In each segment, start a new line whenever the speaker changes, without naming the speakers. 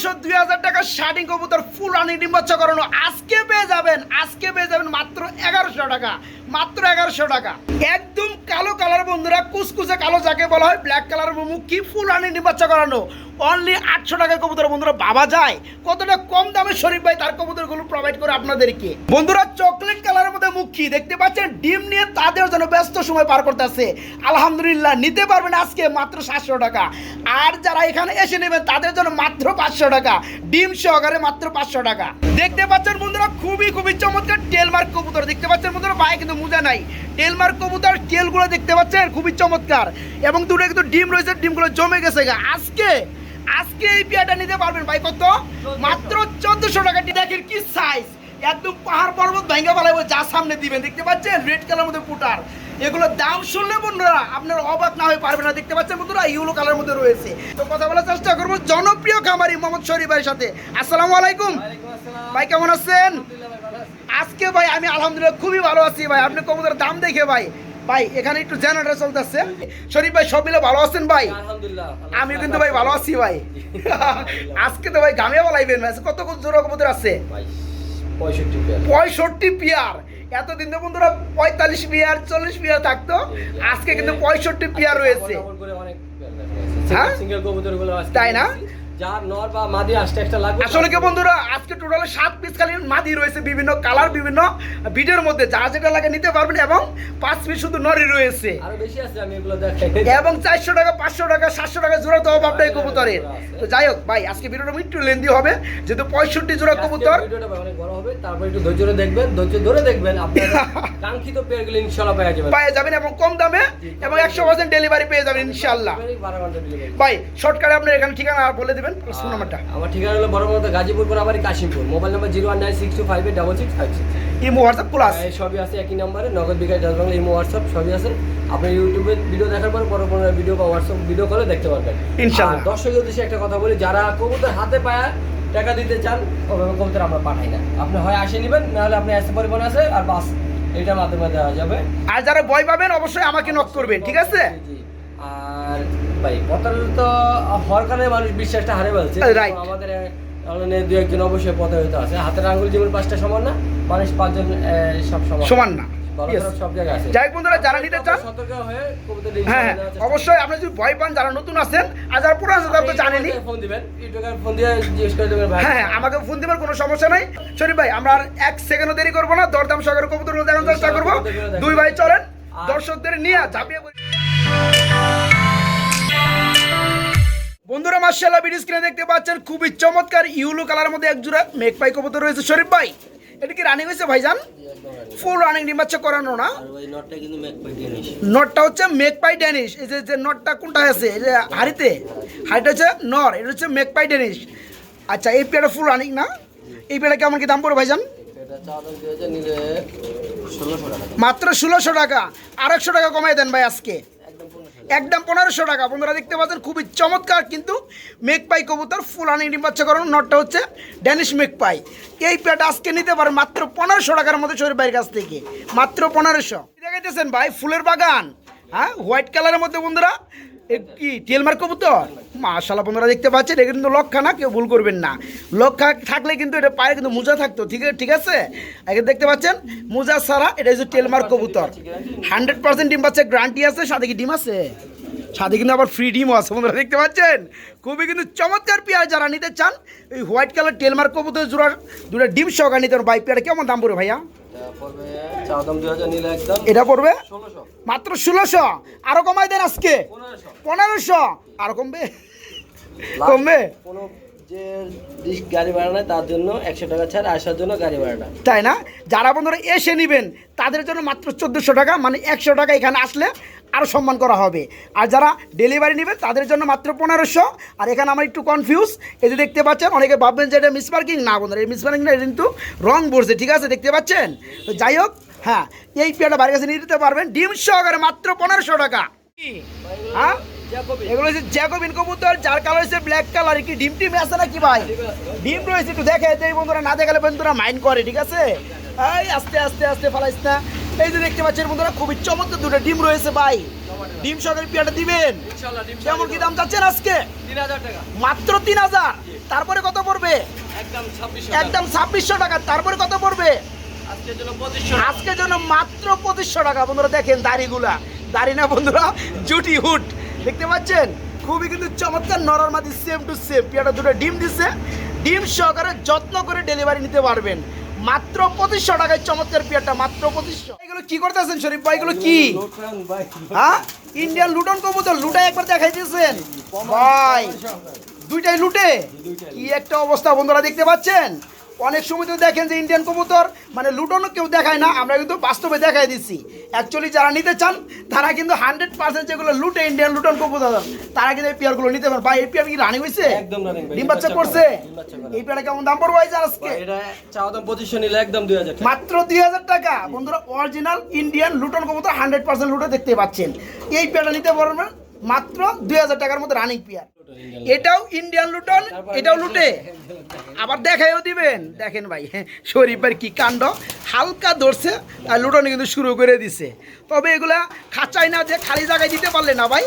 পনেরোশো দুই হাজার টাকা শার্টিং কবুতর ফুল রানি ডিম করানো আজকে পেয়ে যাবেন, আজকে পেয়ে যাবেন মাত্র এগারোশো টাকা। মাত্র এগারোশো টাকা। একদম কালো কালার বন্ধুরা কুচকুচে কালো যাকে বলা হয় ব্ল্যাক কালার মুখ কি ফুল ডিম বাচ্চা করানো? অনলি আটশো টাকা কবুতর বন্ধুরা, বাবা যায়। কতটা কম দামে শরীফ ভাই তার কবুতরগুলো প্রোভাইড করে আপনাদেরকে। বন্ধুরা চকলেট কালারের মধ্যে মুখী দেখতে পাচ্ছেন, ডিম নিয়ে তাদের জন্য ব্যস্ত সময় পার করতেছে আলহামদুলিল্লাহ, নিতে পারবেন আজকে মাত্র সাতশো টাকা। আর যারা এখানে এসে নেবেন, তাদের জন্য মাত্র পাঁচশো টাকা। ডিম সহকারে মাত্র পাঁচশো টাকা। দেখতে পাচ্ছেন বন্ধুরা, খুবই খুবই চমৎকার টেলমার্ক কবুতর। দেখতে পাচ্ছেন বন্ধুরা, ভাই কিন্তু মোজা নাই। টেলমার্ক কবুতর টেলগুলো দেখতে পাচ্ছেন? খুবই চমৎকার। এবং দুটো কিন্তু ডিম রয়েছে ডিমগুলো জমে গেছে আজকে আজকে এই পেয়াটা নিতে পারবেন ভাই কত? মাত্র চোদ্দশো টাকা। দেখেন কি সাইজ একদম পাহাড় পর্বত ভেঙে ফেলাবো যা সামনে দিবেন। দেখতে পাচ্ছেন? রেড কালার মধ্যে পুটার। এগুলোর দাম শুনলে বন্ধুরা আপনারা অবাক না হয়ে পারবেন না। দেখতে পাচ্ছেন বন্ধুরা ইউলো কালার মধ্যে রয়েছে। তো কথা বলার চেষ্টা করব জনপ্রিয় খামারি মোহাম্মদ শরীফ ভাইয়ের সাথে। আসসালামু আলাইকুম। ভাই কেমন আছেন? আজকে ভাই আমি আলহামদুলিল্লাহ খুবই ভালো আছি ভাই। আপনি কবুতরের দাম দেখে ভাই ভাই এখানে একটু জেনারেটর চলতেছে। শরীফ ভাই সব মিলে ভালো আছেন ভাই? আমি কিন্তু ভাই ভালো আছি ভাই। আজকে তো ভাই গামে বলাইবেন আজকে কত কত জোড়া কবুতর আছে?
পঁয়ষট্টি পেয়ার।
এতদিন তো বন্ধুরা পঁয়তাল্লিশ পিয়ার চল্লিশ পিয়ার থাকতো। আজকে কিন্তু পঁয়ষট্টি পিয়ার রয়েছে। হ্যাঁ? তাই না?
যার নর বা মাদি আসতে একটা লাগবে।
আসলে কি বন্ধুরা আজকে টোটাল সাত পিস মাদি রয়েছে বিভিন্ন কালার বিভিন্ন ভিডিওর মধ্যে। যা যেটা লাগে নিতে পারবেন এবং পাঁচ পিস শুধু নরি রয়েছে।
আরও বেশি আছে আমি এগুলো দেখাই।
এবং চারশো টাকা পাঁচশো টাকা সাতশো টাকা জোড়া কবুতরের। তো যাই হোক ভাই আজকে ভিডিওটা একটু লেন্দি হবে যেহেতু পঁয়ষট্টি জোড়া কবুতর।
আজকের ভিডিওটা অনেক বড় হবে তারপর একটু ধৈর্য ধরে দেখবেন ধৈর্য ধরে দেখবেন আপনার কাঙ্ক্ষিত পেয়ারগুলো ইনশাআল্লাহ পেয়ে যাবেন
পেয়ে যাবেন এবং কম দামে এবং একশো পার্সেন্ট ডেলিভারি পেয়ে যাবেন ইনশাল্লাহ। ভাই শর্টকাটে আপনার এখানে ঠিকানা বলে দেবেন ফোন নাম্বারটা
আমার ঠিকানা হলো বড় গাজীপুর আবার Kashimpur. Mobile number zero one nine six two five eight double six five six
imo WhatsApp plus
সবই আছে একই নাম্বারে নগদ বিকাশ বাংলা ইমো হোয়াটসঅ্যাপ সবই আছে। আপনি ইউটিউবে ভিডিও দেখার পর বড় ভিডিও বা হোয়াটসঅ্যাপ ভিডিও করে দেখতে পারবেন।
ইনশাআল্লাহ।
আর দর্শকের উদ্দেশ্যে একটা কথা বলি যারা কবুতর হাতে পায় টাকা দিতে চান ওভাবে কবুতর আমরা পাঠাই না। আপনি হয় আসে নেবেন নাহলে আপনি এসে পরিবহন আছে আর বাস এইটার মাধ্যমে দেওয়া যাবে।
আর যারা ভয় পাবেন অবশ্যই আমাকে নক করবেন ঠিক আছে।
আর ভাই প্রতারণা তো হওয়ার কারণে মানুষ বিশ্বাসটা হারে ফেলছে। আমাদের দু একজন অবশ্যই আছে। হাতের আঙ্গুল যেমন পাঁচটা সমান না মানুষ পাঁচজন সব সমান।
সমান না। যাই বন্ধুরা যারা নিতে চান
হয়ে
হ্যাঁ হ্যাঁ অবশ্যই আপনি যদি ভয় পান যারা নতুন আছেন আর যারা পুরো আছেন তারা তো জানেনি
ফোন দিবেন। ইউটিউবে ফোন দিয়ে জিজ্ঞেস করে দেবেন ভাই।
হ্যাঁ হ্যাঁ আমাকে ফোন দেবেন কোনো সমস্যা নাই। শরীফ ভাই আমরা আর এক সেকেন্ডও দেরি করব না। দরদাম সহকারে কবুতর দেখানোর চেষ্টা করব। দুই ভাই চলেন। দর্শকদের নিয়ে ঝাঁপিয়ে পড়ি। বন্ধুরা মার্শাল্লাহ ভিডিও স্ক্রিনে দেখতে পাচ্ছেন খুবই চমৎকার ইউলো কালারের মধ্যে এক জোড়া মেঘ পাই কবুতর রয়েছে। শরীফ ভাই এটা কি রানিং হয়েছে ভাইজান? ফুল রানিং ডিমাচ্ছে করানো না?
নটটা
হচ্ছে মেক পাই ড্যানিশ এই যে নটটা কোনটা আছে? এই যে হাড়িতে? হাড়িটা হচ্ছে নর এটা হচ্ছে মেক পাই ড্যানিশ আচ্ছা এই পেয়ারটা ফুল রানিং না? এই পেয়ারটা কেমন কি দাম পড়বে ভাইজান? মাত্র ষোলোশো টাকা। আর একশো টাকা। কমাই দেন ভাই আজকে।
একদম পনেরোশো
টাকা। বন্ধুরা দেখতে পাচ্ছেন, খুবই চমৎকার কিন্তু মেঘপাই কবুতর, ফুল আনি ডিম বাচ্চা করানো। নটটা হচ্ছে ড্যানিশ মেঘপাই এই পেয়ারটা আজকে নিতে পারেন মাত্র পনেরোশো টাকার মধ্যে শরীর ভাইয়ের কাছ থেকে। মাত্র পনেরোশো। দেখাইতেছেন ভাই? ফুলের বাগান। হ্যাঁ হোয়াইট কালারের মধ্যে বন্ধুরা কি তেলমার কবুতর? মাশাল্লাহ বন্ধুরা দেখতে পাচ্ছেন, এটা কিন্তু লক্ষা না, কেউ ভুল করবেন না। লক্ষা থাকলে কিন্তু এটা পায়ে কিন্তু মোজা থাকতো, ঠিক আছে ঠিক আছে? এখানে দেখতে পাচ্ছেন, মোজা ছাড়া এটা হচ্ছে টেলমার কবুতর। হান্ড্রেড পার্সেন্ট ডিম পাচ্ছে গ্রান্টি আছে, সাথে কি ডিম আছে? সাথে কিন্তু আবার ফ্রি ডিমও আছে, বন্ধুরা দেখতে পাচ্ছেন? খুবই কিন্তু চমৎকার পেয়ার যারা নিতে চান, এই হোয়াইট কালার টেলমার কবুতর জোড়ার দুটো ডিম সহকারে নিতে পারেন ভাই পেয়ারটা কেমন দাম পড়বে ভাইয়া?
এটা পড়বে
মাত্র ষোলোশো? আরও কমাই দেন আজকে।
পনেরোশো।
আরও কমবে? কমবে?
যে গাড়ি ভাড়া নেয় তার জন্য একশো টাকা ছাড় আসার জন্য গাড়ি ভাড়াটা
তাই না? যারা বন্ধুরা এসে নেবেন তাদের জন্য মাত্র চোদ্দোশো টাকা মানে একশো টাকা এখানে আসলে আরও সম্মান করা হবে। আর যারা ডেলিভারি নেবেন তাদের জন্য মাত্র পনেরোশো। আর এখানে আমার একটু কনফিউজ এই যে দেখতে পাচ্ছেন অনেকে ভাববেন যে এটা মিসমার্কিং না বন্ধুরা এই মিসমার্কিং না এটা কিন্তু রং বসছে ঠিক আছে? দেখতে পাচ্ছেন? তো যাই হোক হ্যাঁ এই পেয়ারটা বাড়ির কাছে নিয়ে দিতে পারবেন। ডিম সহকারে মাত্র পনেরোশো টাকা। হ্যাঁ? এগুলো হচ্ছে জ্যাকোবিন কবুতর যার কালার হচ্ছে ব্ল্যাক কালার কি ডিম টিম আছে নাকি ভাই? ডিম রয়েছে একটু দেখে এই বন্ধুরা না দেখালে বন্ধুরা মাইন্ড করে ঠিক আছে? এই আস্তে আস্তে আস্তে ফালাইস না এই যে দেখতে পাচ্ছেন বন্ধুরা খুবই চমৎকার দুটো ডিম রয়েছে ভাই। ডিম সহকারে পেয়ারটা দিবেন। কেমন কি দাম চাচ্ছেন আজকে? মাত্র তিন হাজার। তারপরে কত পড়বে?
একদম ছাব্বিশশো
টাকা। তারপরে কত পড়বে?
আজকের জন্য
মাত্র পঁচিশশো টাকা। বন্ধুরা দেখেন দাড়িগুলা। দাড়ি না বন্ধুরা জুটি হুট। দেখতে পাচ্ছেন? খুবই কিন্তু চমৎকার নরর মাদি সেম টু সেম পেয়াটা দুটো ডিম দিচ্ছে ডিম সহকারে যত্ন করে ডেলিভারি নিতে পারবেন। মাত্র পঁচিশশো টাকায় চমৎকার পেয়ারটা মাত্র পঁচিশশো। এগুলো কি করতেছেন শরীফ ভাই? এগুলো কি? হ্যাঁ? ইন্ডিয়ান লুটন কবুতর লুটা একবার দেখাই দিয়েছেন। ভাই দুইটাই লুটে? কি একটা অবস্থা বন্ধুরা দেখতে পাচ্ছেন? অনেক সময় তো দেখেন যে ইন্ডিয়ান কবুতর মানে লুটনও কেউ দেখায় না আমরা কিন্তু বাস্তবে দেখাই দিচ্ছি। অ্যাকচুয়ালি যারা নিতে চান তারা কিন্তু হান্ড্রেড পার্সেন্ট যেগুলো লুটে ইন্ডিয়ান লুটন কবুতর তারা কিন্তু এই পেয়ারগুলো নিতে পারেন ভাই এই পেয়ার কি রানিং হয়েছে
একদম
ডিম বাচ্চা করছে। এই পেয়ারে কেমন দাম পড়বে ভাই আজকে?
এটা চাওয়া দাম পঁচিশশো নিলে একদম দুই হাজার টাকা।
মাত্র দুই হাজার টাকা। বন্ধুরা অরিজিনাল ইন্ডিয়ান লুটন কবুতর হান্ড্রেড পার্সেন্ট লুটে দেখতে পাচ্ছেন। এই পেয়ারটা নিতে পারবেন মাত্র দুই হাজার টাকার মধ্যে রানিং পেয়ার এটাও ইন্ডিয়ান লুটন এটাও লুটে। আবার দেখাইও দিবেন। দেখেন ভাই শরীফের কি কাণ্ড। হালকা ধরছে আর লুটন কিন্তু শুরু করে দিছে। তবে এগুলা খাঁচাই না যে খালি জায়গায় দিতে পারলে না ভাই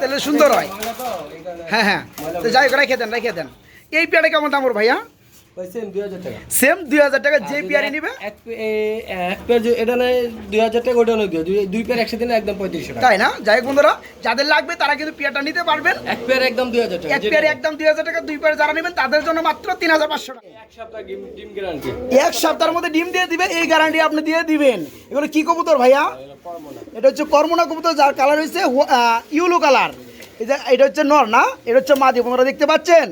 তাহলে সুন্দর হয়। হ্যাঁ হ্যাঁ। তো যাই হোক রেখে দেন রেখে দেন। এই পেয়ারে কেমন দাম ওর ভাইয়া?
সেম দুই হাজার টাকা।
সেম দুই হাজার টাকা যে পেয়ারে নিবে?
এক এক পেয়ার এটা নেয় দুই হাজার টাকা ওটা নয় দুই দুই পেয়ার একসাথে নিলে একদম পঁয়ত্রিশশো টাকা।
তাই না? যাই বন্ধুরা যাদের লাগবে তারা কিন্তু পেয়ারটা নিতে পারবেন।
এক পেয়ার একদম টাকা
এক পেয়ারে একদম দুই হাজার টাকা দুই পেয়ার যারা নেবেন তাদের জন্য মাত্র টাকা।
এক সপ্তাহ ডিম ডিম গ্যারান্টি
এক সপ্তাহের মধ্যে ডিম দিয়ে দিবে এই গ্যারান্টি আপনি দিয়ে দিবেন। এগুলো কি কবুতর ভাইয়া? এটা হচ্ছে কর্মনা কবুতর যার কালার হচ্ছে ইউলো কালার এটা হচ্ছে নর না? এটা হচ্ছে মাদি আপনারা দেখতে পাচ্ছেন?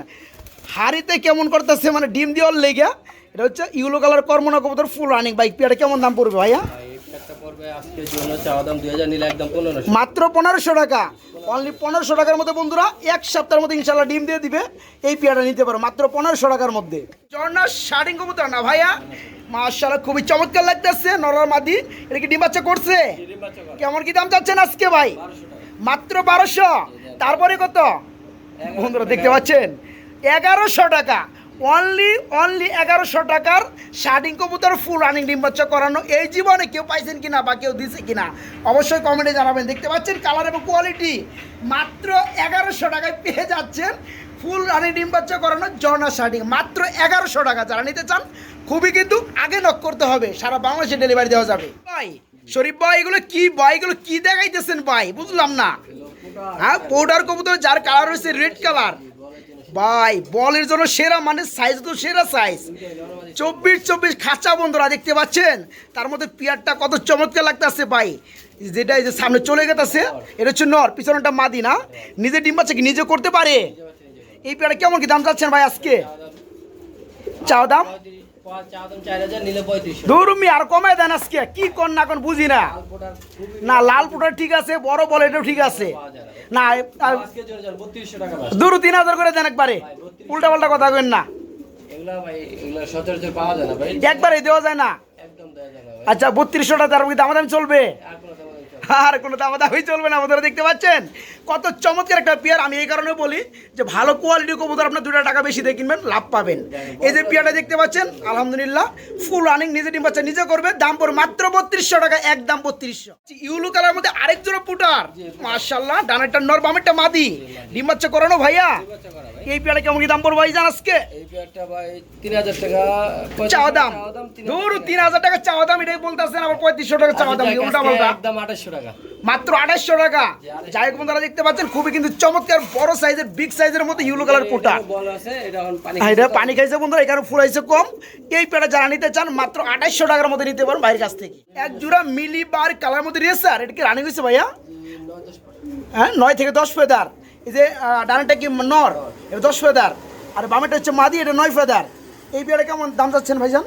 হাড়িতে কেমন করতেছে মানে ডিম দেওয়ার লেগে, এটা হচ্ছে ইউলো কালার কর্মনা কবুতর ফুল রানিং বাইক পেয়ারটা কেমন দাম পড়বে ভাইয়া? মাত্র পনেরোশো টাকা। অনলি পনেরোশো টাকার মধ্যে বন্ধুরা, এক সপ্তাহের মধ্যে ইনশাল্লাহ ডিম দিয়ে দিবে। এই পেয়ারটা নিতে পারো, মাত্র পনেরোশো টাকার মধ্যে। ঝর্ণা শার্টিং কবুতর না ভাইয়া? মাশাআল্লাহ, খুবই চমৎকার লাগতেছে নরর মাদি। এটা কি ডিম বাচ্চা করছে? কেমন কি দাম চাচ্ছেন আজকে ভাই? মাত্র বারোশো। তারপরে কত? বন্ধুরা, দেখতে পাচ্ছেন? এগারোশো টাকা। অনলি অনলি এগারোশো টাকার শার্টিং কবুতর ফুল রানিং ডিম বাচ্চা করানো। এই জীবনে কেউ পাইছেন কিনা বা কেউ দিছে কিনা, অবশ্যই কমেন্টে জানাবেন। দেখতে পাচ্ছেন কালার এবং কোয়ালিটি মাত্র এগারোশো টাকায় পেয়ে যাচ্ছেন ফুল রানিং ডিম বাচ্চা করানো জর্না শার্টিং মাত্র এগারোশো টাকা। যারা নিতে চান, খুবই কিন্তু আগে নক করতে হবে। সারা বাংলাদেশে ডেলিভারি দেওয়া যাবে। ভাই, শরীফ ভাই, এগুলো কি ভাই? এগুলো কি দেখাইতেছেন ভাই? বুঝলাম না। হ্যাঁ পাউডার কবুতর, যার কালার হচ্ছে রেড কালার ভাই, বলের জন্য সেরা মানে সাইজ তো সেরা সাইজ চব্বিশ চব্বিশ খাঁচা বন্ধুরা, দেখতে পাচ্ছেন? তার মধ্যে পিয়ারটা কত চমৎকার লাগতেছে ভাই। যেটা এই যে সামনে চলে গেছে এটা হচ্ছে নর পিছনটা মাদি না? নিজে ডিম পাচ্ছে কি নিজে করতে পারে? এই পেয়ারটা কেমন কি দাম চাচ্ছেন ভাই আজকে? চাও দাম? ধরুমি, আর কমায় দেন আজকে। কি কর না কোন বুঝি না। না, লাল পোটার ঠিক আছে, বড় বল এটাও ঠিক আছে। না দুরু তিন হাজার করে দেন একবারে। উল্টা পাল্টা কথা কেন না। একবারে দেওয়া যায় না। আচ্ছা বত্রিশশোটা টাকা তার দামাদামি চলবে।
আর কোনো
দামাদামি চলবে না, আপনারা দেখতে পাচ্ছেন? কত চমৎকার একটা পেয়ার। আমি এই কারণে বলি যে, ভালো কোয়ালিটি কবুতর আপনার দুটা টাকা বেশি দিয়ে কিনবেন, লাভ পাবেন। এই যে পেয়ারটা দেখতে পাচ্ছেন, আলহামদুলিল্লাহ ফুল রানিং নিজে ডিম বাচ্চা নিজে করবে, দাম পড়ে মাত্র বত্রিশশো টাকা এক দাম বত্রিশশো। ইউলু কালার মধ্যে আরেক জোড়া পুটার। মার্শাল্লাহ ডানেরটা নর, বামেরটা মাদি। ডিম বাচ্চা করানো ভাইয়া। এই পেয়ারে কেমন কি দাম পড়বে ভাই জান আজকে?
এই পেয়ারটা ভাই তিন হাজার টাকা।
চাওয়া দাম।
তিন
হাজার টাকা। চাওয়া দাম এটাই বলতেছেন আবার পঁয়ত্রিশশো টাকা চাওয়া দাম উল্টা পাল্টা।
একদম টাকা।
মাত্র আঠাশশো টাকা। যাই বন্ধুরা দেখতে পাচ্ছেন খুবই কিন্তু চমৎকার বড় সাইজের বিগ সাইজের মধ্যে ইউলো কালার
আছে এটা পানি
এটা পানি খাইছে বন্ধুরা এখানে ফুলাইছে কম। এই পেটা যারা নিতে চান মাত্র আঠাশশো টাকার মধ্যে নিতে পারেন বাইরের কাছ থেকে। এক জোড়া মিলি বার কালার মধ্যে রেসার এটা কি রানিং হয়েছে ভাইয়া? হ্যাঁ নয় থেকে দশ ফেদার এই যে ডানাটা কি নর? এটা দশ ফেদার। আর বামেটা হচ্ছে মাদি এটা নয় ফেদার। এই পেয়ারা কেমন দাম চাচ্ছেন ভাইজান?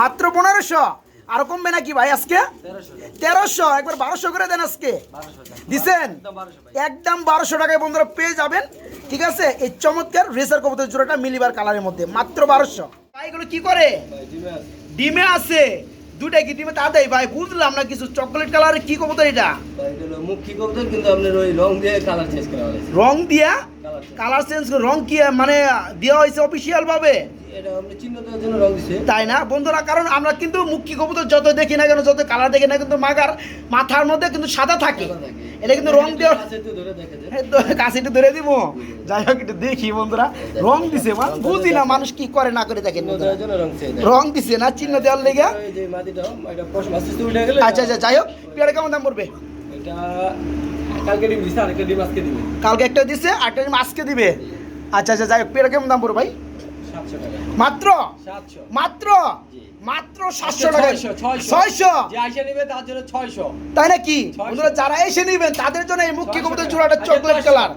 মাত্র পনেরোশো? আর কমবে নাকি ভাই আজকে?
তেরোশো
একবার বারোশো করে দেন আজকে। দিছেন?
একদম বারোশো
টাকায় বন্ধুরা পেয়ে যাবেন। ঠিক আছে? এই চমৎকার রেসার কবুতর জোড়াটা মিলিবার কালারের মধ্যে। মাত্র বারোশো। ভাই এগুলো কি করে?
ডিমে আছে।
দুটাই কি ডিমে? তাড়াতাড়ি ভাই বুঝলাম না কিছু। চকলেট কালারের কি কবুতর এটা?
মুখী কবুতর কিন্তু আপনার ওই রং দিয়ে কালার চেঞ্জ করা হয়েছে।
রং দিয়া?
কালার চেঞ্জ
কালার চেঞ্জ রং কি মানে দেওয়া হয়েছে অফিসিয়াল ভাবে? তাই না? বন্ধুরা কারণ আমরা কিন্তু মুখ্য কবুতর যত দেখি না কেন যত কালার দেখি না কিন্তু মাগার মাথার মধ্যে কিন্তু সাদা থাকে। এটা কিন্তু রং দেওয়া কাছে একটু ধরে দিব। যাই হোক একটু দেখি বন্ধুরা। রং দিছে মা বুঝি না মানুষ কি করে না করে দেখেন
রং দিছে
না চিহ্ন দেওয়ার লেগে? আচ্ছা আচ্ছা যাই হোক পেয়ারা কেমন দাম পড়বে?
এটা কালকে ডিম দিছে আরেকটা ডিম আজকে দিবে।
কালকে একটা দিছে ডিম আজকে দিবে। আচ্ছা আচ্ছা যাই হোক পেয়ারা কেমন দাম পড়বে ভাই? মাত্র? মাত্র? মাত্র সাতশো টাকা।
ছয়শো, তার জন্য ছয়শো।
তাই নাকি? যারা এসে নিবেন তাদের জন্য এই মুখ্য
ছয়শো
কবুতর
টাকা। আচ্ছা,
চকলেট কালার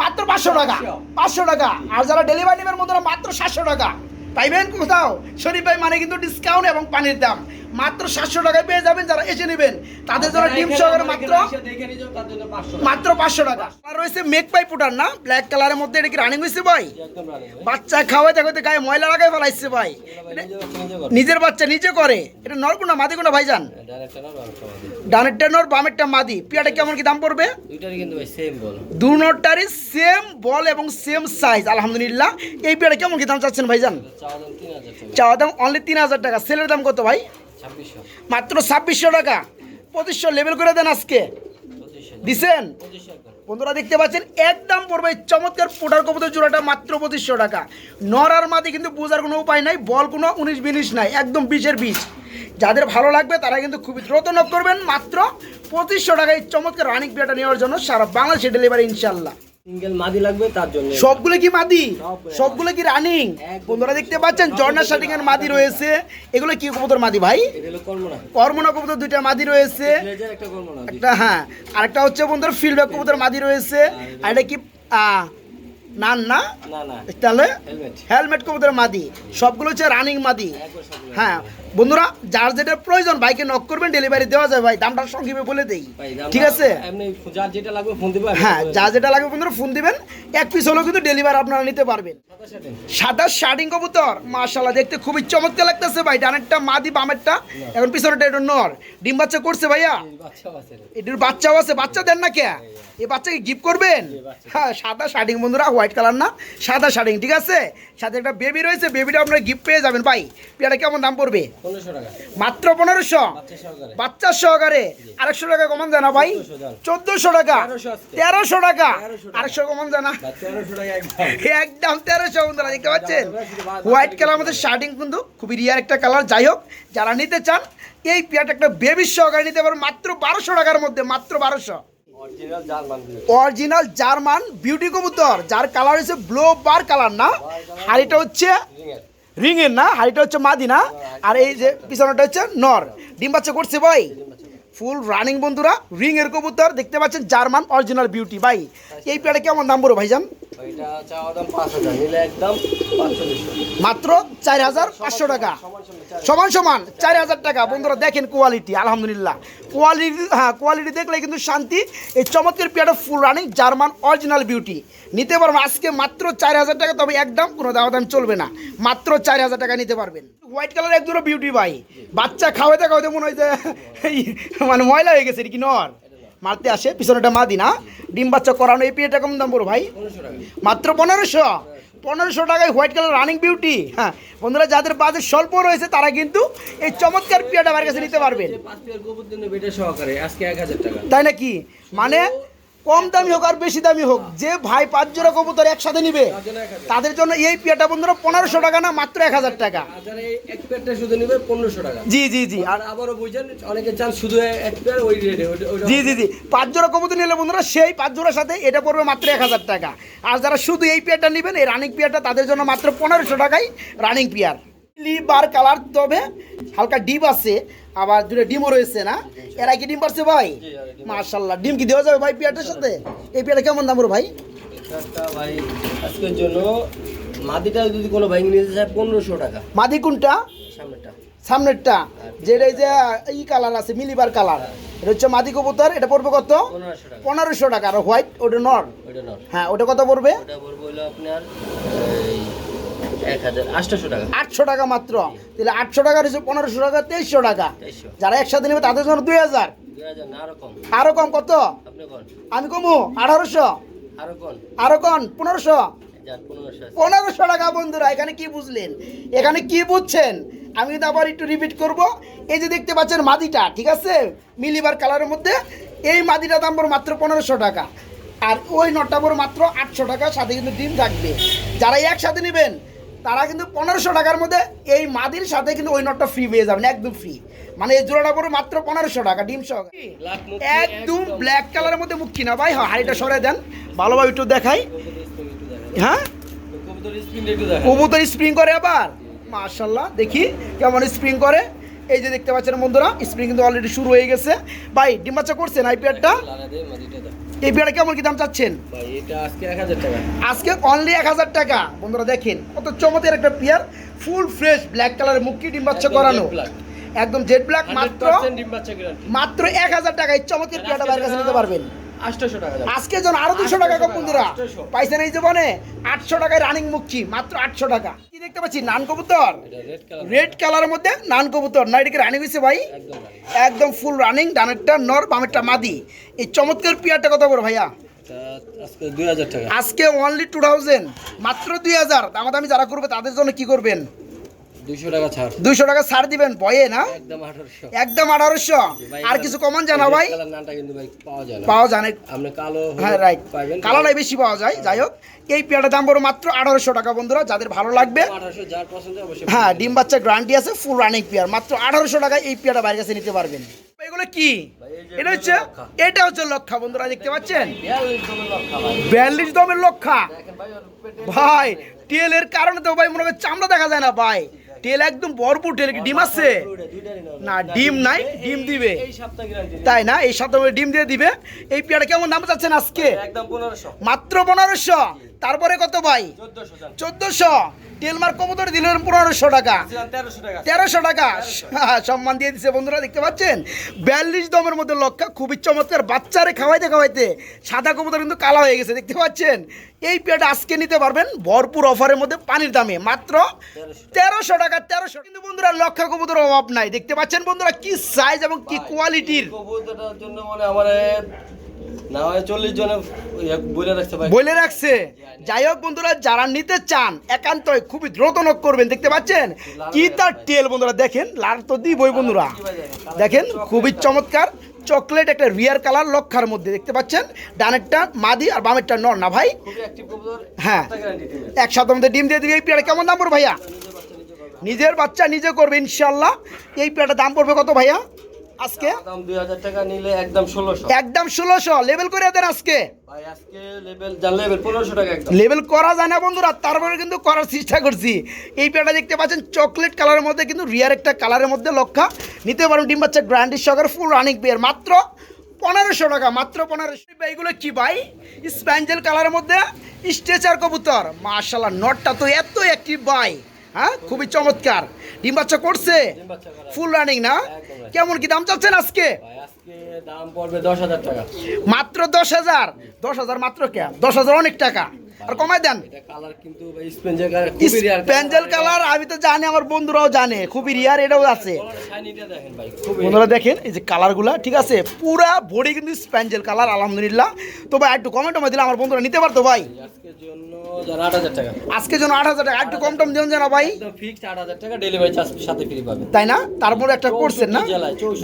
মাত্র পাঁচশো টাকা।
পাঁচশো।
টাকা। আর যারা ডেলিভারি নেবেন বন্ধুরা মাত্র সাতশো টাকা। পাইবেন কোথাও? শরীফ ভাই মানে কিন্তু ডিসকাউন্ট এবং পানির দাম। মাত্র সাতশো টাকায় পেয়ে যাবেন যারা এসে নেবেন। তাদের জন্য ডিম সহকারে মাত্র মাত্র পাঁচশো টাকা। আর রয়েছে মেক পাই পুটার না? ব্ল্যাক কালারের মধ্যে এটা কি রানিং হয়েছে ভাই?
বাচ্চা খাওয়াই দেখো
বাচ্চা খাওয়াই খাওয়াইতে গায়ে ময়লা লাগাই ফেলাইছে ভাই। নিজের বাচ্চা নিজে করে। এটা নরকুনা মাদি কোনা ভাইজান। ডানেরটা নর বামেরটা মাদি। পিয়াটা কেমন কি দাম পড়বে?
দুইটারই কিন্তু ভাই সেম বল।
দু সেম বল এবং সেম সাইজ আলহামদুলিল্লাহ। এই কেমন কি দাম চাচ্ছেন ভাইজান?
চাওয়া দাম
অনলি তিন হাজার টাকা। সেলের দাম কত ভাই? মাত্র ছাব্বিশশো টাকা। পঁচিশশো লেভেল করে দেন আজকে। দিছেন? বন্ধুরা দেখতে পাচ্ছেন, একদম পড়বে চমৎকার পোটার কবুতর জোড়াটা মাত্র পঁচিশশো টাকা। নর আর মাদি কিন্তু বোঝার কোনো উপায় নাই, বল কোনো উনিশ বিনিশ নাই, একদম বিশের বিষ যাদের ভালো লাগবে তারা কিন্তু খুবই দ্রুত নক করবেন, মাত্র পঁচিশশো টাকায় এই চমৎকার রানিক বিয়াটা নেওয়ার জন্য সারা বাংলাদেশে ডেলিভারি ইনশাল্লাহ
সিঙ্গেল মাদি লাগবে তার জন্য
সবগুলো কি মাদি?
সবগুলো।
কি রানিং বন্ধুরা দেখতে পাচ্ছেন জর্না শাটিং এর মাদি রয়েছে। এগুলো কি কবুতর মাদি ভাই? কর্মনা। কবুতর দুইটা মাদি রয়েছে।
একটা
হ্যাঁ। আরেকটা হচ্ছে বন্ধুরা ফিল্ডব্যাক কবুতর মাদি রয়েছে। আর এটা কি নান না? তাহলে
হেলমেট
কবুতর মাদি। সবগুলো হচ্ছে রানিং মাদি। হ্যাঁ। বন্ধুরা যার যেটা প্রয়োজন বাইকে নক করবেন ডেলিভারি দেওয়া যায় ভাই। দামটা সংক্ষেপে বলে দেই। ঠিক আছে?
যার যেটা লাগবে ফোন দিবে
হ্যাঁ যা যেটা লাগবে বন্ধুরা ফোন দিবেন। এক পিস হলেও কিন্তু ডেলিভারি আপনারা নিতে পারবেন। সাদা শার্টিং কবুতর। মাশাল্লাহ দেখতে খুবই চমৎকার লাগতেছে ভাই। ডানেরটা মা মাদি বামেরটা। এখন পিছনেটা এটা নর। ডিম বাচ্চা করছে ভাইয়া? এটির বাচ্চাও আছে বাচ্চা দেন না কে? এই বাচ্চাকে গিফট করবেন? হ্যাঁ সাদা শার্টিং বন্ধুরা হোয়াইট কালার না। সাদা শার্টিং ঠিক আছে? সাথে একটা বেবি রয়েছে বেবিটা আপনারা গিফট পেয়ে যাবেন ভাই। পেয়ারা কেমন দাম পড়বে? মাত্র পনেরোশো?
বাচ্চা সহকারে?
আরেকশো টাকা কমান জানা ভাই।
1400
চোদ্দশো টাকা? তেরোশো টাকা?
1300 টাকা।
আরেকশো কমান জানা।
একদম
তেরোশো বন্ধুরা দেখতে পাচ্ছেন? হোয়াইট কালার মধ্যে শার্টিং কিন্তু খুবই রিয়ার একটা কালার যাই হোক যারা নিতে চান এই পেয়ারটা একটা বেবি সহকারে নিতে পারেন মাত্র বারোশো টাকার মধ্যে মাত্র বারোশো।
Original German
original German beauty কবুতর যার কালার হচ্ছে ব্লো বার কালার না? আর এটা হচ্ছে
রিংয়ের
না এটা হচ্ছে মাদি না আর এই যে পিছনেটা হচ্ছে নর। ডিম বাচ্চা করছে ভাই। ফুল রানিং বন্ধুরা রিং এর কবুতর দেখতে পাচ্ছেন জার্মান অরিজিনাল বিউটি ভাই। এই পেয়ারটা কেমন দাম পড়ো ভাইজান? মাত্র চার হাজার পাঁচশো টাকা।
সমান সমান চার
সমান সমান চার হাজার টাকা। বন্ধুরা দেখেন কোয়ালিটি আলহামদুলিল্লাহ। কোয়ালিটি হ্যাঁ কোয়ালিটি দেখলে কিন্তু শান্তি। এই চমৎকার পেয়ারটা full running German original beauty নিতে পারবেন আজকে মাত্র চার হাজার টাকা, তবে একদম কোনো দাওয়া দাম চলবে না। মাত্র চার হাজার টাকা নিতে পারবেন। হোয়াইট কালার এক দুটো বিউটি ভাই। বাচ্চা খাওয়াতে খাওয়াতে মনে হয় যে মানে ময়লা হয়ে গেছে কি নর? মারতে আসে পিছনেটা মাদি না। ডিম বাচ্চা করানো, এই পেয়েটা কম দাম পড়ো ভাই? মাত্র পনেরোশো। পনেরোশো টাকায় হোয়াইট কালার রানিং বিউটি। হ্যাঁ বন্ধুরা যাদের বাজেট স্বল্প রয়েছে তারা কিন্তু এই চমৎকার পিয়াটা আমার কাছে নিতে পারবেন। তাই নাকি? মানে কম দামি হোক আর বেশি দামি হোক যে ভাই পাঁচ জোড়া কবুতর একসাথে নিবে তাদের জন্য এই পিয়াটা বন্ধুরা পনেরোশো টাকা না মাত্র এক হাজার টাকা।
আর যারা এই এক পেয়ারটা শুধু নেবে পনেরোশো টাকা।
জি জি জি আর
আবারও অনেকে চান শুধু এক পেয়ার ওই রেটে
জি জি জি পাঁচ জোড়া কবুতর নিলে বন্ধুরা সেই পাঁচ জোড়ার সাথে এটা পড়বে মাত্র এক হাজার টাকা। আর যারা শুধু এই পেয়ারটা নেবেন এই রানিং পেয়ারটা তাদের জন্য মাত্র পনেরোশো টাকায় রানিং পেয়ার। লিবার কালার তবে হালকা ডিপ আছে আবার দুটো ডিমও রয়েছে না? এরা কি ডিম পারছে ভাই? মার্শাল্লাহ ডিম কি দেওয়া যাবে ভাই পেয়ারটার সাথে? এই পেয়ারটা কেমন দাম ভাই?
ভাই আজকের জন্য মাদিটা যদি কোনো ভাই নিতে চায় পনেরোশো টাকা।
মাদি কোনটা?
সামনেটা
সামনেরটা। যেটা যে ই কালার আছে মিলিবার কালার। এটা হচ্ছে মাদি কবুতর এটা পড়বে কত?
পনেরোশো টাকা।
আর হোয়াইট ওটা নর? হ্যাঁ ওটা কত পড়বে?
ওটা বলব হলো আপনার এক হাজার আটশোশো টাকা।
আটশো টাকা মাত্র। তাহলে আটশো টাকা রয়েছে পনেরোশো টাকা তেইশশো টাকা। যারা একসাথে নেবে তাদের জন্য দুই হাজার।
আরও কম।
কত? আমি কমু আঠারোশো। আরও কম পনেরোশো।
পনেরোশো
পনেরোশো টাকা বন্ধুরা এখানে কি বুঝলেন? এখানে কি বুঝছেন? আমি কিন্তু আবার একটু রিপিট করব। এই যে দেখতে পাচ্ছেন মাদিটা ঠিক আছে? মিলিবার কালারের মধ্যে। এই মাদিটা দাম পড়বে মাত্র পনেরোশো টাকা। আর ওই নটটা পড়বে মাত্র আটশো টাকা সাথে কিন্তু ডিম থাকবে। যারা একসাথে নেবেন তারা কিন্তু পনেরোশো টাকার মধ্যে এই মাদির সাথে কিন্তু ওই নটটা ফ্রি পেয়ে যাবেন, একদম ফ্রি মানে এই জোড়াটা পড়বে মাত্র পনেরোশো টাকা, ডিম সহ। একদম ব্ল্যাক কালারের মধ্যে মুখ কিনা ভাই হ্যাঁ হাড়িটা সরে দেন। ভালোভাবে একটু দেখাই। হ্যাঁ?
কবুতর
স্প্রিং করে আবার? মাশাল্লাহ দেখি কেমন স্প্রিং করে। এই যে দেখতে পাচ্ছেন বন্ধুরা স্প্রিং কিন্তু অলরেডি শুরু হয়ে গেছে। ভাই, ডিম বাচ্চা করছেন এই এই পেয়ারা কেমন কি দাম চাচ্ছেন?
আজকে
অনলি এক হাজার টাকা। বন্ধুরা দেখেন কত চমৎকার একটা পেয়ার ফুল ফ্রেশ ব্ল্যাক কালারের মুক্তি ডিম বাচ্চা করানো। একদম জেড ব্ল্যাক মাত্র
100% ডিম বাচ্চা গ্যারান্টি
মাত্র এক হাজার টাকা এই চমৎকার পেয়ারটা বাইরের কাছে নিতে পারবেন।
800 টাকা দাম
আজকে জন আরও দুশো টাকা কম বন্ধুরা
800
পাইছেন এই জীবনে আটশো টাকায় রানিং মুখি মাত্র আটশো টাকা। কি দেখতে পাচ্ছি? নান কবুতর।
রেড
কালারের মধ্যে নান কবুতর। না এটাকে রানিং হয়েছে ভাই?
একদম
ফুল রানিং ডানেরটা নর বামেরটা মাদি। এই চমৎকার পিয়ারটা কত বড় ভাইয়া?
আজকে 2000 টাকা।
আজকে অনলি টু থাউজেন্ড মাত্র দুই হাজার। দামাদামি যারা করবে তাদের জন্য কি করবেন?
200 টাকা ছাড়।
দুইশো টাকা ছাড় দিবেন না?
একদম 1800
আর কিছু কমন জানা ভাই?
কালার কিন্তু ভাই পাওয়া যায় না।
পাওয়া জানে
আপনি কালো
হ্যাঁ রাইট
পাবেন
কালারটাই বেশি পাওয়া যায় যাই হোক। এই দাম পড়ো মাত্র আঠারোশো টাকা বন্ধুরা যাদের ভালো লাগবে।
1800 যার পছন্দ অবশ্যই
হ্যাঁ ডিম বাচ্চা গ্যারান্টি আছে ফুল রানিং পেয়ার। মাত্র আঠারোশো টাকায় এই পেয়ারটা বাইরের কাছে নিতে পারবেন। এগুলো কি? এটা হচ্ছে এটা হচ্ছে লক্ষা বন্ধুরা দেখতে পাচ্ছেন?
42 দমের লক্ষা ভাই।
বিয়াল্লিশ দমের লক্ষা।
ভাই
টেলের কারণে তো ভাই মনে হয় চামড়া দেখা যায় না ভাই। টেল একদম ভরপুর টেল কি? ডিম আছে? না ডিম নাই ডিম দিবে।
এই সপ্তাহ
তাই না? এই সপ্তাহে ডিম দিয়ে দিবে। এই পেয়ারা কেমন দাম চাচ্ছেন আজকে?
একদম 1500
মাত্র পনেরোশো? তারপরে কত ভাই?
1400 জান।
চোদ্দশো। টেলমার কবুতর দিলেন পনেরোশো টাকা।
1300 টাকা।
তেরোশো টাকা। সম্মান দিয়ে দিচ্ছে বন্ধুরা দেখতে পাচ্ছেন? বিয়াল্লিশ দমের মধ্যে লক্ষা খুবই চমৎকার। বাচ্চারে খাওয়াইতে খাওয়াইতে সাদা কবুতর কিন্তু কালা হয়ে গেছে দেখতে পাচ্ছেন? এই পেয়ারটা আজকে নিতে পারবেন ভরপুর অফারের মধ্যে পানির দামে। মাত্র তেরোশো টাকা। তেরোশো কিন্তু বন্ধুরা লক্ষা কবুতর অভাব নাই। দেখতে পাচ্ছেন বন্ধুরা কি সাইজ এবং কি কোয়ালিটির
কবুতরটার জন্য মানে আমার না হয় 40 জন বলে রাখতে
বলে রাখছে। যাই হোক বন্ধুরা যারা নিতে চান একান্তই খুবই দ্রুতনক করবেন দেখতে পাচ্ছেন? কি তার টেল বন্ধুরা দেখেন লাল তো দিবই বন্ধুরা। দেখেন খুবই চমৎকার। চকলেট একটা রিয়ার কালার লক্ষার মধ্যে দেখতে পাচ্ছেন? ডানেরটা মাদি আর বামেরটা নর। না ভাই? হ্যাঁ। এক সপ্তাহের মধ্যে ডিম দিয়ে দিবে এই পেয়ারা। কেমন দাম পড়বে ভাইয়া? নিজের বাচ্চা নিজে করবে ইনশাল্লাহ এই পেয়ারটার দাম পড়বে কত ভাইয়া? আজকে?
দাম 2000 টাকা নিলে একদম 1600
একদম ষোলোশো। লেভেল করে দেন আজকে।
ভাই আজকে লেভেল জান লেভেল 1500 টাকা একদম।
লেভেল করা যায় না বন্ধুরা তারপরে কিন্তু করার চেষ্টা করছি। এই পেয়ারটা দেখতে পাচ্ছেন চকলেট কালারের মধ্যে কিন্তু রিয়ার একটা কালারের মধ্যে লক্ষা। নিতে পারেন ডিম বাচ্চা গ্র্যান্ডি সকার ফুল রানিং পেয়ার মাত্র পনেরোশো টাকা মাত্র পনেরোশো। এইগুলো কি ভাই? স্প্যাঞ্জেল কালারের মধ্যে স্ট্রেচার কবুতর। মাশাল্লাহ নটটা তো এত অ্যাক্টিভ ভাই। হ্যাঁ? খুবই চমৎকার। ডিম বাচ্চা করছে। ফুল রানিং না? কেমন কি দাম চাচ্ছেন আজকে?
দাম পড়বে 10000 টাকা।
মাত্র দশ হাজার? দশ হাজার মাত্র কে? দশ হাজার অনেক টাকা। আর কমাই দেন।
কালার
আমি তো জানি আমার বন্ধুরাও জানে খুবই রিয়ার এটাও আছে। বন্ধুরা দেখেন এই যে কালারগুলা ঠিক আছে? পুরা বডি কিন্তু কালার আলহামদুলিল্লাহ। তো ভাই একটু কমেন্ট টমে দিলে আমার বন্ধুরা নিতে পারতো ভাই?
আজকের জন্য যারা 8000 টাকা।
আজকে জন্য আট হাজার টাকা একটু কম টম দিন জানা ভাই?
একদম ফিক্সড 8000 টাকা ডেলিভারি চার্জ সাথে ফ্রি পাবেন।
তাই না? তারপরে একটা করছেন না?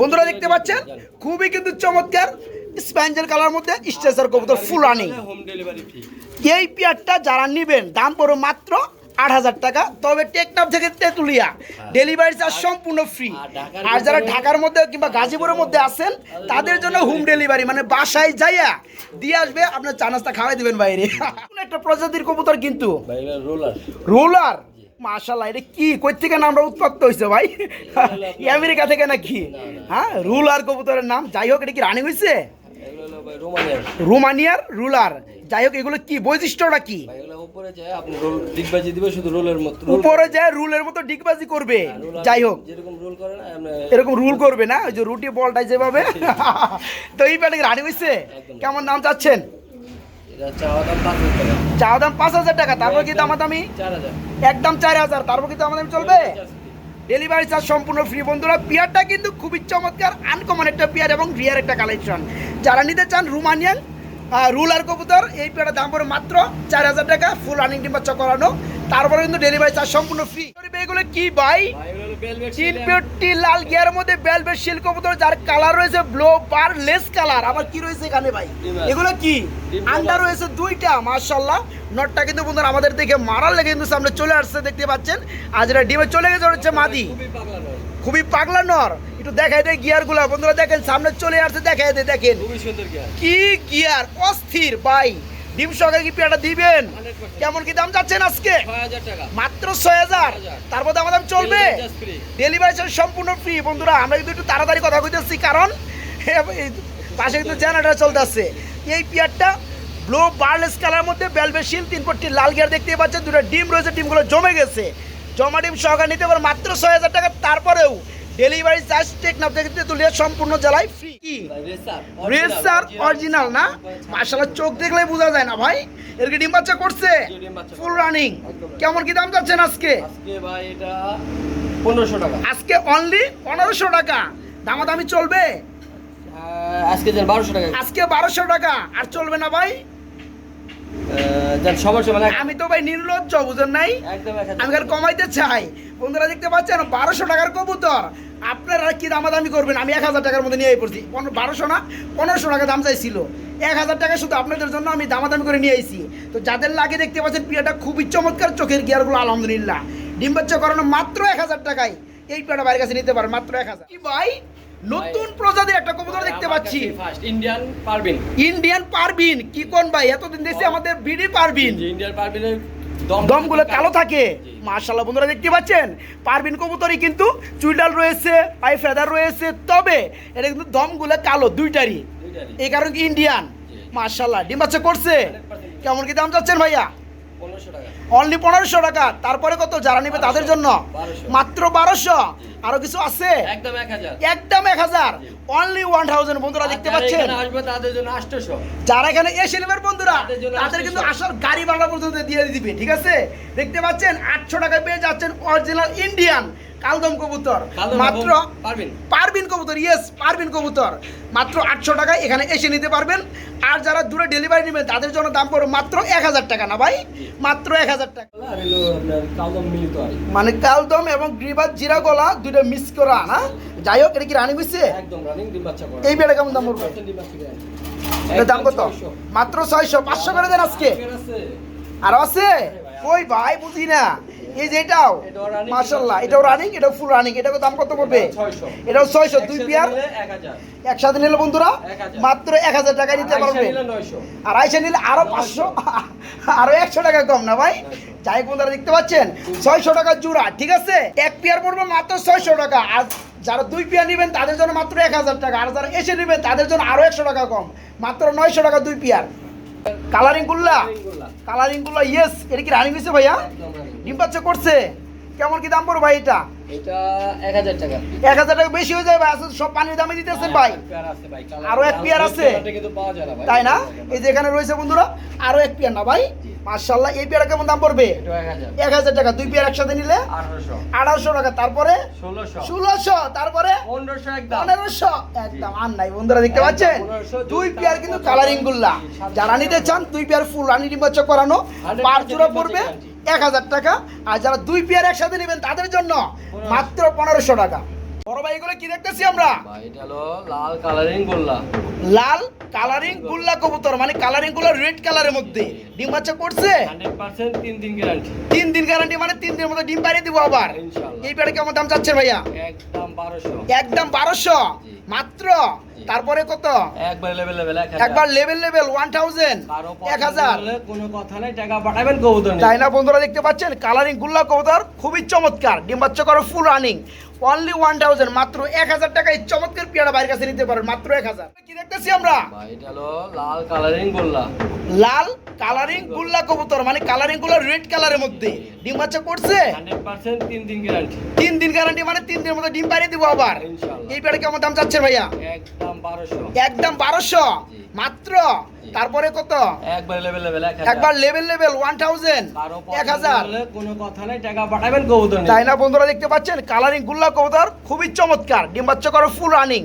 বন্ধুরা দেখতে পাচ্ছেন? খুবই কিন্তু চমৎকার। স্প্যাঞ্জেল কালার মধ্যে স্ট্রেচার কবুতর ফুল রানিং
হোম ডেলিভারি
এই পেয়ারটা যারা নেবেন দাম পড়ো মাত্র আট হাজার টাকা। তবে টেকনাফ থেকে তেঁতুলিয়া ডেলিভারি চার্জ সম্পূর্ণ ফ্রি
আর
যারা ঢাকার মধ্যে কিংবা গাজীপুরের মধ্যে আছেন তাদের জন্য হোম ডেলিভারি মানে বাসায় যাইয়া দিয়ে আসবে আপনার চা নাস্তা খাওয়াই দিবেন বাইরে। একটা প্রজাতির কবুতর কিন্তু।
রোলার।
মাশাল্লাহ এটা কি? কই থেকে নামটা উৎপত্ত হয়েছে ভাই? আমেরিকা থেকে নাকি? হ্যাঁ রুলার কবুতরের নাম। যাই হোক এটা কি রানিং হয়েছে রোমানিয়ার। রুলার। যাই হোক এগুলো কি? বৈশিষ্ট্যটা কি?
উপরে যায় আপনি রোল ডিগবাজি দিবে শুধু রোলের মতো
উপরে যায় রুলের মতো ডিগবাজি করবে। যাই হোক।
যেরকম রোল করে না
এরকম রুল করবে না? ওই যে রুটি বলটাই যেভাবে। তো এই প্যাটে রানি হয়েছে কেমন দাম চাচ্ছেন?
চাওয়া দাম 5000 টাকা।
চা দাম পাঁচ হাজার টাকা তারপর কি দামাদামি?
4000
একদম চার হাজার তারপর কি দামাদামি চলবে? ডেলিভারি চার্জ সম্পূর্ণ ফ্রি বন্ধুরা পিয়ারটা কিন্তু খুবই চমৎকার আনকমন একটা পিয়ার এবং রিয়ার একটা কালেকশন যারা নিতে চান রুমানিয়ান রুলার কবুতর এই পেয়ারটার দাম পড়ে মাত্র চার হাজার টাকা ফুল রানিং ডিম বাচ্চা করানো তারপরে কিন্তু ডেলিভারি চার্জ সম্পূর্ণ ফ্রি এগুলো কি ভাই? তিন লাল গিয়ারের মধ্যে বেলভেট শিল কবুতর যার কালার রয়েছে ব্লো বার লেস কালার আবার কি রয়েছে এখানে ভাই? এগুলো কি?
ডিম
আন্ডা
আছে।
রয়েছে দুইটা নটটা কিন্তু বন্ধুরা আমাদের দেখে মারার লেগে কিন্তু সামনে চলে আসছে দেখতে পাচ্ছেন। আজ এটা ডিমে চলে গেছে হচ্ছে মাদি।
খুবই পাগলা
নর। একটু দেখাই দেয় গিয়ারগুলা বন্ধুরা দেখেন সামনে চলে আসছে দেখাই দেয় দেখেন। কি গিয়ার অস্থির ভাই। ডিম সহকারে কি পেয়াটা দিবেন? কেমন কি দাম যাচ্ছেন আজকে? মাত্র ছয় হাজার। তারপর দাম দাম চলবে। ডেলিভারি চার্জ সম্পূর্ণ ফ্রি বন্ধুরা আমরা কিন্তু একটু তাড়াতাড়ি কথা কইতেছি কারণ পাশে কিন্তু জেনারেটর চলতেছে এই পিয়ারটা ব্লু বার্লেস কালার মধ্যে বেলবেশিল তিন পট্টি লাল গিয়ার দেখতে পাচ্ছেন। দুটো ডিম রয়েছে ডিমগুলো জমে গেছে। জমা ডিম সহকার নিতে পারে মাত্র ছয় হাজার টাকা। তারপরেও ডেলিভারি চার্জ টেকনাফ থেকে তুলে সম্পূর্ণ জেলায় ফ্রি কি?
রেসার,
রেসার অরিজিনাল না? মাশাআল্লাহ চোখ দেখলেই বোঝা যায় না ভাই। এর কি ডিম বাচ্চা করছে? ফুল রানিং কেমন কি দাম যাচ্ছেন আজকে?
আজকে ভাই এটা পনেরোশো টাকা।
আজকে অনলি পনেরোশো টাকা। দামাদামি চলবে?
আজকে বারোশো টাকা।
আজকে বারোশো টাকা। আর চলবে না ভাই? আমি তো ভাই নির্লজ্জ বুঝেন নাই? আমি আর কমাইতে চাই। বন্ধুরা দেখতে পাচ্ছেন বারোশো টাকার কবুতর। আপনারা কি দামাদামি করবেন? আমি এক হাজার টাকার মধ্যে নিয়ে পড়ছি। বারোশো না পনেরোশো টাকা দাম চাইছিল। এক হাজার টাকা শুধু আপনাদের জন্য আমি দামাদামি করে নিয়ে আইছি। তো যাদের লাগে দেখতে পাচ্ছেন পিয়াটা খুবই চমৎকার চোখের গিয়ারগুলো আলহামদুলিল্লাহ। ডিম বাচ্চা করানো মাত্র এক হাজার টাকায়। এই পিয়াটা বাইরের কাছে নিতে পারেন মাত্র এক হাজার। কি ভাই? নতুন প্রজাতির একটা কবুতর দেখতে পাচ্ছি।
ইন্ডিয়ান পারবিন
ইন্ডিয়ান পারবিন কি কোন ভাই? এতদিন দেখছি আমাদের বিডি পারবিন
ইন্ডিয়ান পারবিনের দম
দমগুলো কালো থাকে। মার্শাল্লাহ বন্ধুরা দেখতে পাচ্ছেন? পারবিন কবুতরই কিন্তু চুইডাল রয়েছে পাই ফেদার রয়েছে তবে এটা কিন্তু দমগুলো কালো দুইটারই। এই কারণে কি ইন্ডিয়ান। মার্শাল্লাহ ডিম বাচ্চা করছে? কেমন কি দাম যাচ্ছেন ভাইয়া? অনলি পনেরোশো টাকা। তারপরে কত? যারা নেবে তাদের জন্য? মাত্র বারোশো। আরও কিছু আছে?
একদম এক হাজার।
অনলি ওয়ান থাউজেন্ড বন্ধুরা দেখতে পাচ্ছেন? যারা এখানে এসে নেবেন বন্ধুরা
তাদের।
কিন্তু আসার গাড়ি ভাড়া পর্যন্ত দিয়ে দিবে ঠিক আছে? দেখতে পাচ্ছেন আটশো টাকায় পেয়ে যাচ্ছেন অরিজিনাল ইন্ডিয়ান কালদম কবুতর। মাত্র
পারবিন?
পারবিন কবুতর ইয়েস পারবিন কবুতর। মাত্র আটশো টাকায় এখানে এসে নিতে পারবেন। আর যারা দূরে ডেলিভারি নেবেন তাদের জন্য দাম পড়বে মাত্র এক হাজার টাকা না ভাই? মাত্র এক হাজার টাকা। মানে কালদম এবং গ্রিবাজ জিরা গলা দুটো মিক্স করা না? যাই হোক এটা কি রানি
করে।
এই বেড়ে কেমন দাম পড়বে? দাম কত? মাত্র ছয়শো পাঁচশো করে দেন আজকে। আর আছে? কই ভাই বুঝি না। এই যে এটাও মাশাল্লাহ এটাও রানিং এটাও ফুল রানিং এটাও দাম কত পড়বে?
এটা 600
এটাও ছয়শো দুই পেয়ার? একসাথে নিলে বন্ধুরা মাত্র এক হাজার টাকায় নিতে পারবে। আর আইসা নিলে আরও পাঁচশো। আরও একশো টাকা কম না ভাই? যাই বন্ধুরা দেখতে পাচ্ছেন? ছয়শো টাকা জোড়া ঠিক আছে? এক পেয়ার পড়বে মাত্র ছয়শো টাকা। আর যারা দুই পেয়ার নেবেন তাদের জন্য মাত্র এক হাজার টাকা। আর যারা এসে নেবেন তাদের জন্য আরও একশো টাকা কম। মাত্র নয়শো টাকা দুই পেয়ার। কালারিং গুল্লা
এগুলা।
কালারিংগুলো ইয়েস এটা কি রানিং হয়েছে ভাইয়া
ডিম্পাচ্ছে
ডিম বাচ্চা করছে কেমন কি দাম পড়বে ভাই এটা?
এটা 1000 টাকা।
এক হাজার টাকা বেশি হয়ে যায় ভাই আসলে সব পানির দামে দিতেছেন ভাই। আরও এক পেয়ার আছে?
ভাই।
তাই না? এই যে এখানে রয়েছে বন্ধুরা আরও এক পেয়ার না ভাই?
জি।
এই পেয়ারা কেমন দাম পড়বে?
1000
হাজার। টাকা দুই পেয়ার একসাথে নিলে?
1800
টাকা তারপরে?
1600
ষোলোশো তারপরে?
1500 একদম।
আর নাই বন্ধুরা দেখতে পাচ্ছেন? দুই পেয়ার কিন্তু কালারিং গুল্লা যারা নিতে চান দুই পেয়ার ফুল রানি নির্বাচন করানো।
100%
পার জোড়া পড়বে। এক হাজার টাকা আর যারা দুই পেয়ার একসাথে নেবেন তাদের জন্য মাত্র পনেরোশো টাকা। বড় ভাই এগুলো কি দেখতেছি আমরা?
লাল কালারিং গোল্লা।
লাল কালারিং গুল্লা কবুতর মানে কালারিংগুলো রেড কালারের মধ্যে। ডিম বাচ্চা করছে?
100% তিন দিন গ্যারান্টি
দিন গ্যারান্টি মানে তিন দিনের মধ্যে ডিম বাইরে দিব আবার।
ইনশাআল্লাহ।
এই পেয়ারে কেমন দাম চাচ্ছেন ভাইয়া?
একদম 1200
একদম বারোশো।
জি।
মাত্র। তারপরে কত?
একবার লেভেল লেভেল
একবার লেভেল লেভেল ওয়ান থাউজেন্ড এক হাজার।
কোনো কথা নাই টাকা পাঠাবেন কবুতর
তাই না বন্ধুরা দেখতে পাচ্ছেন? কালারিং গুল্লা কবুতর খুবই চমৎকার। ডিম বাচ্চা করো full running only one thousand মাত্র এক হাজার টাকায় চমৎকার পেয়ারা বাইরের কাছে নিতে পারেন মাত্র এক হাজার। কি দেখতেছি আমরা?
এটা হলো লাল কালারিং গোল্লা।
লাল কালারিং গুল্লা কবুতর মানে কালারিংগুলো রেড কালারের মধ্যে। ডিম বাচ্চা করছে?
তিন দিন গ্যারান্টি
তিন দিন গ্যারান্টি মানে তিন দিনের মধ্যে ডিম বাইরে দিব আবার। এই পেয়ারে কেমন দাম চাচ্ছেন ভাইয়া?
একদম
বারোশো। মাত্র? তারপরে কত?
একবার লেভেল লেভেল
একবার লেভেল লেভেল ওয়ান থাউজেন্ড এক হাজার।
কোনো কথা নেই টাকা পাঠাবেন কবুতর
তাই না বন্ধুরা দেখতে পাচ্ছেন? কালারিং গুল্লা কবুতর খুবই চমৎকার। ডিম বাচ্চা করো full running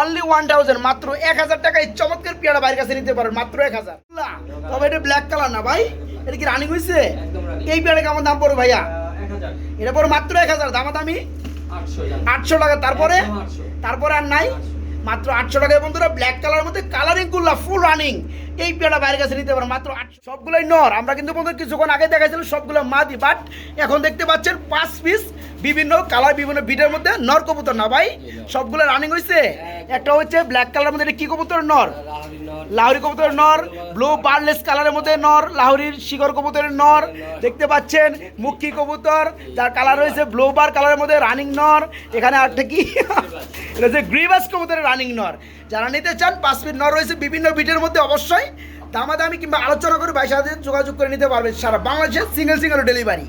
only one thousand মাত্র এক হাজার টাকায় চমৎকার পেয়ারা বাইরের কাছে নিতে পারেন মাত্র এক হাজার। তবে এটা ব্ল্যাক কালার না ভাই। এটা কি রানিং হয়েছে এই পেয়ারা কেমন দাম পড়বে ভাইয়া? এটা পড়ে মাত্র এক হাজার। দামাদামি?
আটশো
টাকা। তারপরে? তারপরে আর নাই? মাত্র আটশো টাকায় বন্ধুরা ব্ল্যাক কালারের মধ্যে কালারিংগুলা ফুল রানিং এই পেয়ারা বাইরে কাছে নিতে পারেন মাত্র আট সবগুলোই নর। আমরা কিন্তু বন্ধু কিছুক্ষণ আগে দেখাইছিলাম সবগুলো মাদি বাট এখন দেখতে পাচ্ছেন পাঁচ পিস বিভিন্ন কালার বিভিন্ন বিটের মধ্যে নর কবুতর না ভাই? সবগুলো রানিং হয়েছে একটা হচ্ছে ব্ল্যাক কালার মধ্যে এটা কি কবুতর? নর।
লাহোরি
কবুতরের নর ব্লু বার্লেস কালারের মধ্যে নর, লাহরির শিকর কবুতরের নর। দেখতে পাচ্ছেন মুক্কি কবুতর, যার কালার রয়েছে ব্লু বার কালারের মধ্যে রানিং নর। এখানে আরেকটা কি? রয়েছে গ্রিবাস কবুতরের রানিং নর। যারা নিতে চান, পাঁচ ফিট নর রয়েছে, বিভিন্ন বিটের মধ্যে অবশ্যই দামাদামি কিংবা আলোচনা করে ভাই সাথে যোগাযোগ করে নিতে পারবে সারা বাংলাদেশের সিঙ্গেল সিঙ্গেল ডেলিভারি